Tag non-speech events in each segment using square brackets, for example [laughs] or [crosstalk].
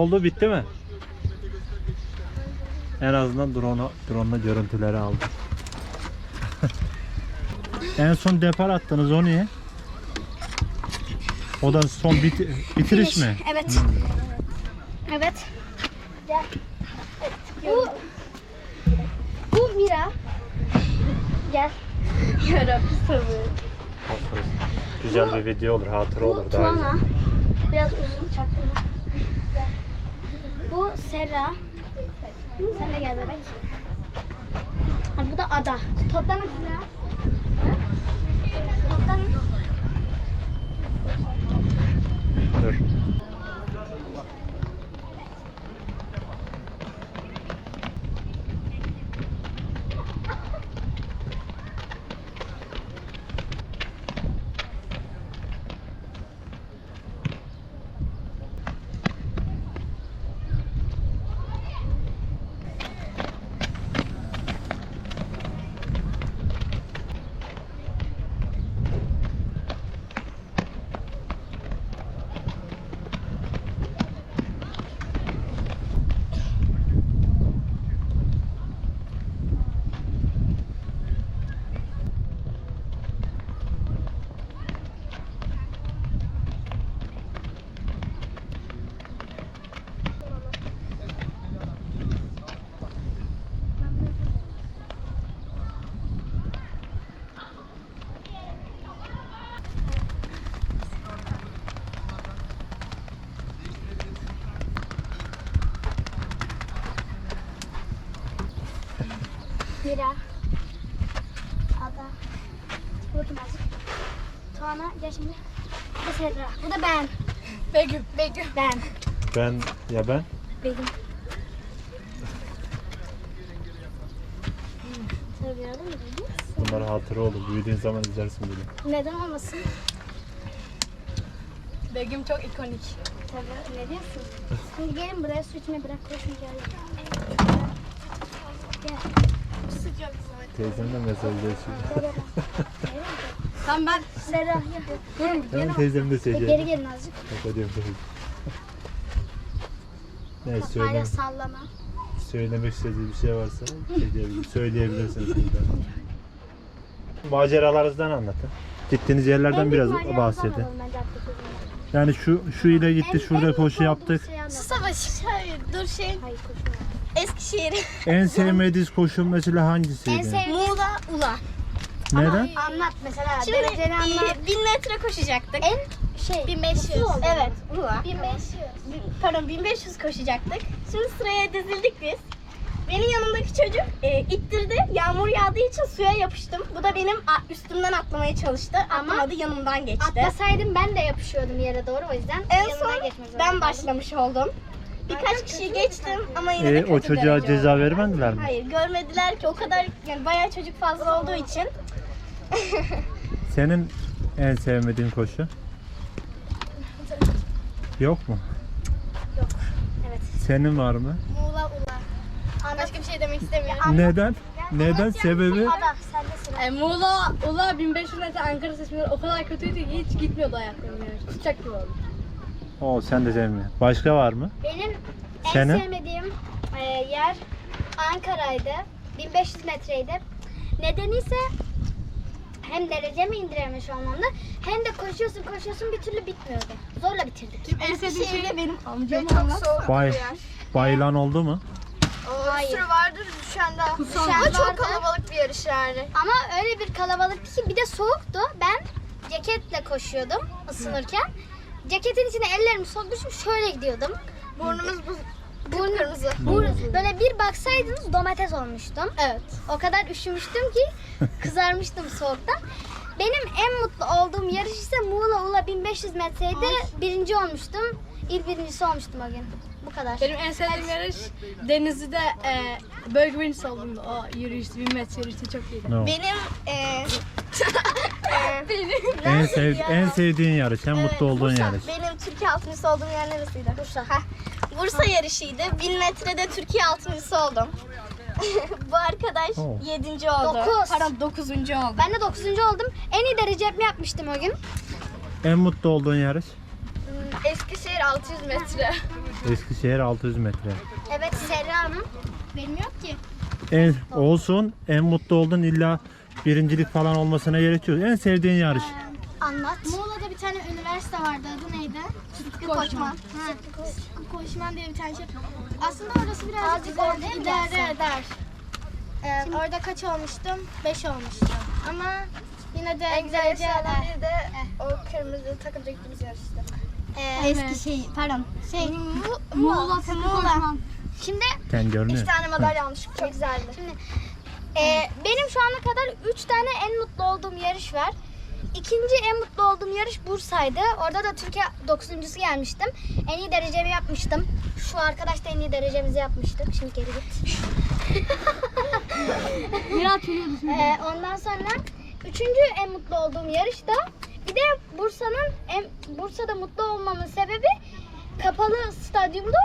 oldu bitti mi? En azından drone drone'la görüntüleri aldım. [laughs] en son depar attınız o niye? O da son bit- bitiriş mi? Evet. Evet. Gel. Bu bu Mira. Gel. [laughs] Yarabbi sabır. Güzel bir video olur, hatıra Bu olur daha Tuana. Biraz uzun çaktırma. Bu Serra. Sen de gel bebek. Ha, bu da Ada. Toplanın Serra. Toplanın. Dur. Mira. Ada. Vurdum azıcık. Tuana gel şimdi. Bu da Serra. Bu da ben. Begüm, Begüm. Ben. Ben ya ben mü? bunlar hatıra olur. Büyüdüğün zaman izlersin bunu. Neden olmasın? Begüm çok ikonik. Tabii. Ne diyorsun? Şimdi gelin buraya su içmeye bırak. Koşun gel. Gel. Sıcak Teyzemle mesajlaşıyor. Tamam ben Serra gel. Ben teyzemle Geri seveceğim. gelin azıcık. Kapatıyorum teyze. Ne Kafayla söyle, sallama. söylemek istediği bir şey varsa söyleyebilir- söyleyebilirsiniz. buradan. [laughs] Maceralarınızdan anlatın. Gittiğiniz yerlerden En biraz bahsedin. Yani şu şu ile gitti, En- şurada en koşu yaptık. anlat. Su savaşı. Hayır dur şey. Eskişehir. En sevmediğiniz koşu mesela hangisiydi? En sevdiğim Muğla, Ula. Neden? Anlat mesela. Şimdi dereceni anlat. e, 1000 metre koşacaktık. En şey. 1500. mutlu oldum. Evet, Ula. 1500. Pardon 1500 koşacaktık. Şimdi sıraya dizildik biz. Benim yanımdaki çocuk e, ittirdi. Yağmur yağdığı için suya yapıştım. Bu da benim a- üstümden atlamaya çalıştı. Ama Atlamadı yanımdan geçti. Atlasaydım ben de yapışıyordum yere doğru o yüzden. En yanına son geçmek zorunda ben kaldım. başlamış oldum. Birkaç kişiyi geçtim ama yine de E, kötü o çocuğa derece ceza vermediler mi? Hayır görmediler ki o kadar yani bayağı çocuk fazla olduğu için. [laughs] Senin en sevmediğin koşu? Yok mu? Evet. Senin var mı? Muğla ula. Başka bir şey demek istemiyorum. Neden? Neden? Sebebi? Ada sıra. E, Muğla, Ula 1500 metre Ankara seçmeleri o kadar kötüydü ki hiç gitmiyordu ayaklarım yani. Tutacak gibi oldu. O sen de sevmiyorsun. Başka var mı? Benim en Senin? sevmediğim e, yer Ankara'ydı. 1500 metreydi. Nedeni ise hem derecemi indiremiş olmamdı hem de koşuyorsun koşuyorsun bir türlü bitmiyordu. Zorla bitirdik. En sevdiğim şey de benim amcam Çok anlat. soğuk Bay, bir bayılan oldu mu? Hayır. sürü vardır düşen de. Kutsal Ama vardı. çok kalabalık bir yarış yani. Ama öyle bir kalabalıktı ki bir de soğuktu. Ben ceketle koşuyordum ısınırken. Ceketin içine ellerimi sokmuşum şöyle gidiyordum. Burnumuz bu Burnu, kırmızı. bur- böyle bir baksaydınız domates olmuştum. Evet. O kadar üşümüştüm ki [laughs] kızarmıştım soğuktan. Benim en mutlu olduğum yarış ise Muğla Ula 1500 metreydi. Birinci olmuştum. İl birincisi olmuştum o gün. Bu kadar. Benim en sevdiğim yarış Denizli'de e, bölge birincisi oldum. O yürüyüştü, 1000 metre yürüyüştü çok iyiydi. No. Benim e, [laughs] e, En, sev, en sevdiğin yarış, en mutlu olduğun yarış. Benim Türkiye altıncısı olduğum yer neresiydi? Bursa. Heh. Bursa yarışıydı. 1000 metrede Türkiye altıncısı oldum. [laughs] Bu arkadaş Oo. 7. oldu. Dokuz. Pardon 9. oldu. Ben de 9. oldum. En iyi derecemi yapmıştım o gün. En mutlu olduğun yarış? Eskişehir 600 metre. Eskişehir 600 metre. Evet Serra Hanım. Benim yok ki. En, olsun, en mutlu olduğun illa birincilik falan olmasına gerek yok. En sevdiğin yarış. Anlat. Muğla'da bir tane üniversite vardı. Adı neydi? Sıtkı Koçman. Ha, Sıtkı Koçman diye bir tane şey. Aslında orası birazcık Azıcık orada idare, eder. Ee, orada kaç olmuştum? 5 olmuştum. Ama yine de derece eder. Bir de o kırmızı takımda gittiğimiz yarıştı. Ee, Eskişehir. Pardon. Şey, Mu- Muğla Sıtkı Koçman. Şimdi Sen görünüyor. İki tane madalya almışım. Çok güzeldi. Şimdi e, benim şu ana kadar 3 tane en mutlu olduğum yarış var. İkinci en mutlu olduğum yarış Bursa'ydı. Orada da Türkiye 9.sü gelmiştim. En iyi derecemi yapmıştım. Şu arkadaş da en iyi derecemizi yapmıştık. Şimdi geri git. [laughs] Biraz çürüyordu Ee, ondan sonra üçüncü en mutlu olduğum yarış da bir de Bursa'nın Bursa'da mutlu olmamın sebebi kapalı stadyumdu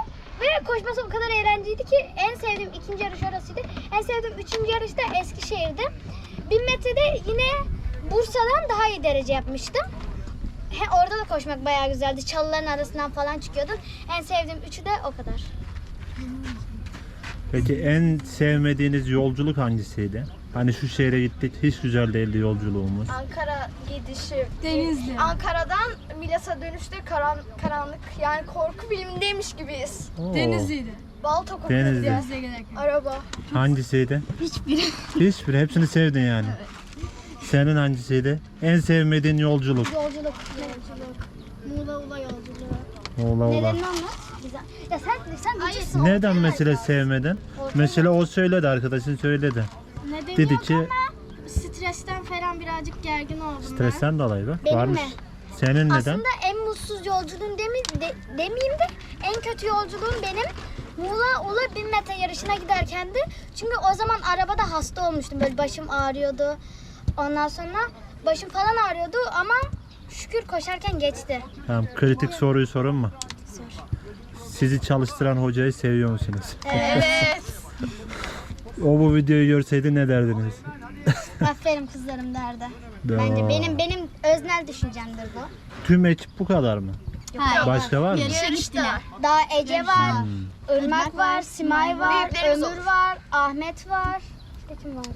ve koşması o kadar eğlenceliydi ki en sevdiğim ikinci yarış orasıydı. En sevdiğim üçüncü yarış da Eskişehir'di. 1000 metrede yine Bursa'dan daha iyi derece yapmıştım. He, orada da koşmak bayağı güzeldi. Çalıların arasından falan çıkıyordun. En sevdiğim üçü de o kadar. Peki en sevmediğiniz yolculuk hangisiydi? Hani şu şehre gittik, hiç güzel değildi yolculuğumuz. Ankara gidişi. Denizli. Ankara'dan Milas'a dönüşte karan, karanlık yani korku filmindeymiş gibiyiz. Oo, Denizli'ydi. Balta kokuyoruz Denizli. ya. Denizli'ye giderken. Araba. Hangisiydi? Hiçbiri. Hiçbiri, hepsini sevdin yani. Senin hangisiydi? En sevmediğin yolculuk. Yolculuk. Yolculuk. Muğla Ula yolculuğu. Ola ola. Nedenini anlat. Güzel. Ya sen sen Hayır, gıcıksın. Neden mesela sevmedin? Mesela o söyledi, arkadaşın söyledi. Nedeni Dedi yok ki ama stresten falan birazcık gergin oldum stresten dolayı bak. Benim Varmış. mi? Senin neden? Aslında en mutsuz yolculuğum demi, de, demeyeyim de en kötü yolculuğum benim Muğla Ula 1000 metre yarışına giderkendi. Çünkü o zaman arabada hasta olmuştum. Böyle başım ağrıyordu. Ondan sonra başım falan ağrıyordu ama şükür koşarken geçti. Tamam, kritik soruyu sorun mu? Sor. Sizi çalıştıran hocayı seviyor musunuz? Evet. O bu videoyu görseydi ne derdiniz? [laughs] Aferin kızlarım derdi. Bence benim benim öznel düşüncemdir bu. Tüm ekip bu kadar mı? Hayır. Başka var mı? Yarışta. Daha Ece var, Hmm. Irmak var, Simay var, Büyüklerimiz Ömür olur. var, Ahmet var. Kim vardı?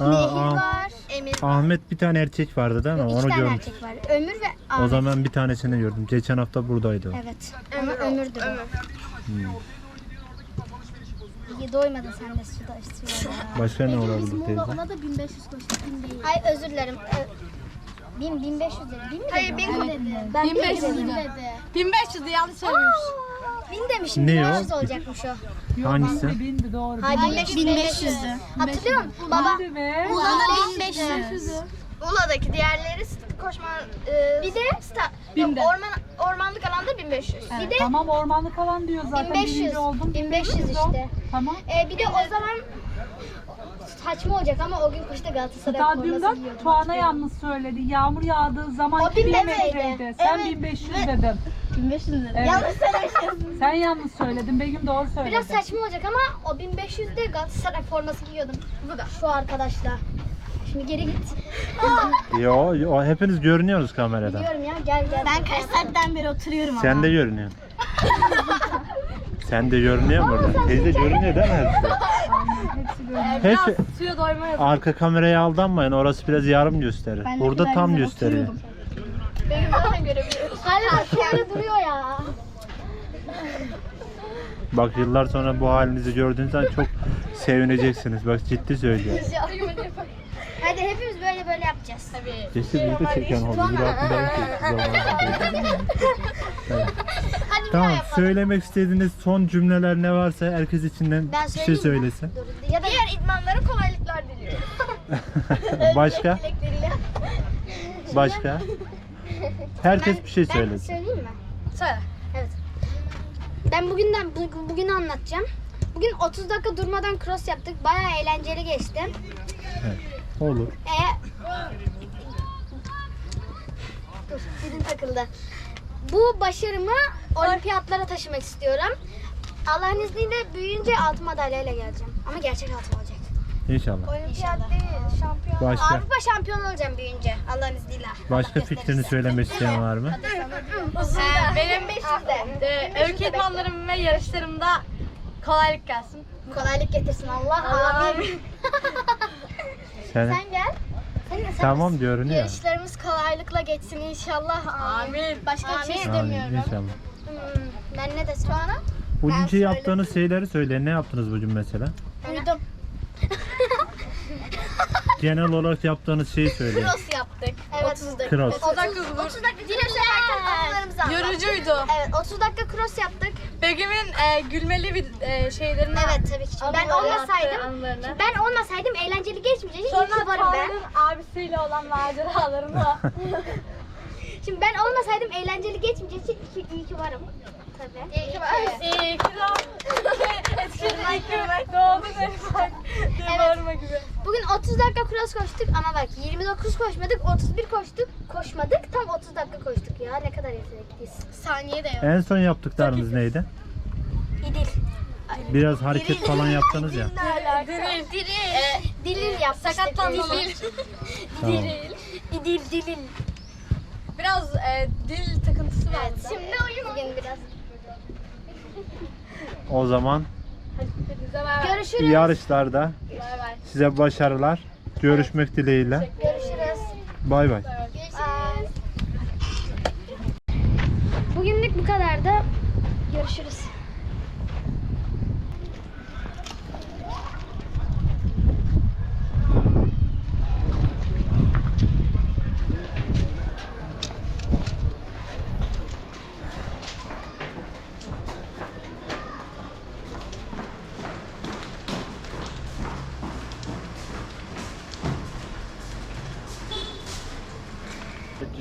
Aa, Nehir var. Emir. Ahmet bir tane erkek vardı değil mi? İki Onu tane görmüş. erkek var. Ömür ve Ahmet. O zaman bir tanesini gördüm. Geçen hafta buradaydı o. Evet. Ama Ömürdü bu. Doymadın sen de suda istiyorsun. Başka ne olabilir teyze? Ona da 1500 koştuk. 1000 değil. Ay özür dilerim. 1000 1500 dedi. 1000 mi Hayır, bin dedi. Ben 1500 1500 dedi. dedi. 1500 de yanlış söylemiş. 1000 demişim. Ne o? 1500 olacakmış o. Hangisi? Bindi doğru. Hayır 1500'dü. Hatırlıyor musun? Baba. Ula'da 1500. Ula'daki diğerleri koşma e, Bir de sta- Binde. yok, orman ormanlık alanda 1500. Bir de Tamam ormanlık alan diyor zaten. 1500. Birinci oldum. 1500 Birinci oldum. işte. Tamam. Ee, bir de o zaman saçma olacak ama o gün koşta Galatasaray Stadyumda forması giyiyordum. Tuana yalnız söyledi. Yağmur yağdığı zaman O 1000 1500'de. metreydi. Sen Evet. 1500 dedin. 1500 lira. Evet. Yanlış söylemişiz. Sen yanlış söyledin. Begüm doğru söyledi. Biraz saçma olacak ama o 1500'de Galatasaray forması giyiyordum. Bu da. Şu arkadaşla. Şimdi geri git. [laughs] Yo, yo hepiniz görünüyorsunuz kamerada. Diyorum ya gel gel. Ben kaç saatten beri oturuyorum ama. Sen de görünüyorsun. Sen de görünüyor mu orada? Teyze görünüyor değil mi hepsi? Biraz Hep suya doymayız. arka kameraya aldanmayın. Orası biraz yarım gösterir. Burada tam gösteriyor. Benim zaten görebiliyorum. Hala şöyle duruyor ya. Bak yıllar sonra bu halinizi gördüğünüz zaman çok sevineceksiniz. Bak ciddi söylüyorum. Hadi hepimiz böyle böyle yapacağız. Kesin bir de çeken oldu. Bir altından. Hadi Tamam söylemek istediğiniz son cümleler ne varsa herkes içinden Ben bir şey söyleyeyim mi? söylesin. Ya da Diğer idmanlara kolaylıklar diliyorum. [laughs] Başka? Başka? [laughs] Herkes bir şey ben söylesin. söyleyeyim mi? Söyle. Evet. Ben bugünden bu- bugünü anlatacağım. Bugün 30 dakika durmadan cross yaptık. Bayağı eğlenceli geçti. Olur. E Dur, dilim takıldı. Bu başarımı olimpiyatlara taşımak istiyorum. Allah'ın izniyle büyüyünce altın madalyayla geleceğim. Ama gerçek altın olacak. İnşallah. Olimpiyat değil, şampiyon. Başka? Avrupa şampiyonu olacağım büyüyünce Allah'ın izniyle. Başka fikrini söylemek isteyen var mı? Ee, benim e, öykü idmanlarım ve yarışlarımda kolaylık gelsin. Kolaylık getirsin Allah. Allah Amin. [laughs] Sen Sen gel. Sen, tamam görünüyor. Yarışlarımız kolaylıkla geçsin inşallah. Amin. Başka bir şey Amin, istemiyorum. inşallah. Hmm, ben ne desem? Bugünkü yaptığınız şeyleri söyleyin. Ne yaptınız bugün mesela? Uyudum. [laughs] Genel olarak yaptığınız şeyi söyleyin. Cross yaptık. Evet. 30 dakika. Cross. 30 dakika, 30 dakika cross yaparken anılarımızı anlat. Yorucuydu. Evet 30 dakika cross yaptık. Begüm'ün e, gülmeli bir e, şeylerini Evet tabii ki. Ben olmasaydım, ben olmasaydım eğlenceli geçmeyecek. İyi Sonra ki varım ben. Tanrı'nın abisiyle olan maceralarını [laughs] Şimdi ben olmasaydım eğlenceli geçmeyecek. İyi ki, iyi ki varım. Tabii. İyi ki varsın. İyi ki doğdun Elifak diye Evet. bağırma gibi. Bugün 30 dakika cross koştuk ama bak 29 koşmadık, 31 koştuk. Koşmadık, tam 30 dakika koştuk ya. Ne kadar yetenekliyiz. Saniye de yok. En son yaptıklarınız neydi? İdil. Biraz hareket falan yaptınız ya. Diril. Diril. Ee, dilil yapmıştık. sakatlanmamak. Dilil. Tamam. İdil, dilil. Biraz e, dil takıntısı var. Evet, şimdi oyun. Bugün biraz. O zaman. Görüşürüz. yarışlarda Bay bay. size başarılar. Görüşmek dileğiyle. Görüşürüz. Bay bay. Görüşürüz. Bugünlük bu kadar da görüşürüz.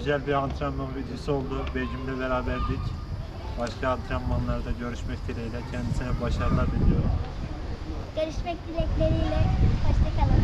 Güzel bir antrenman videosu oldu. Begüm'le beraberdik. Başka antrenmanlarda görüşmek dileğiyle. Kendisine başarılar diliyorum. Görüşmek dilekleriyle. Hoşçakalın.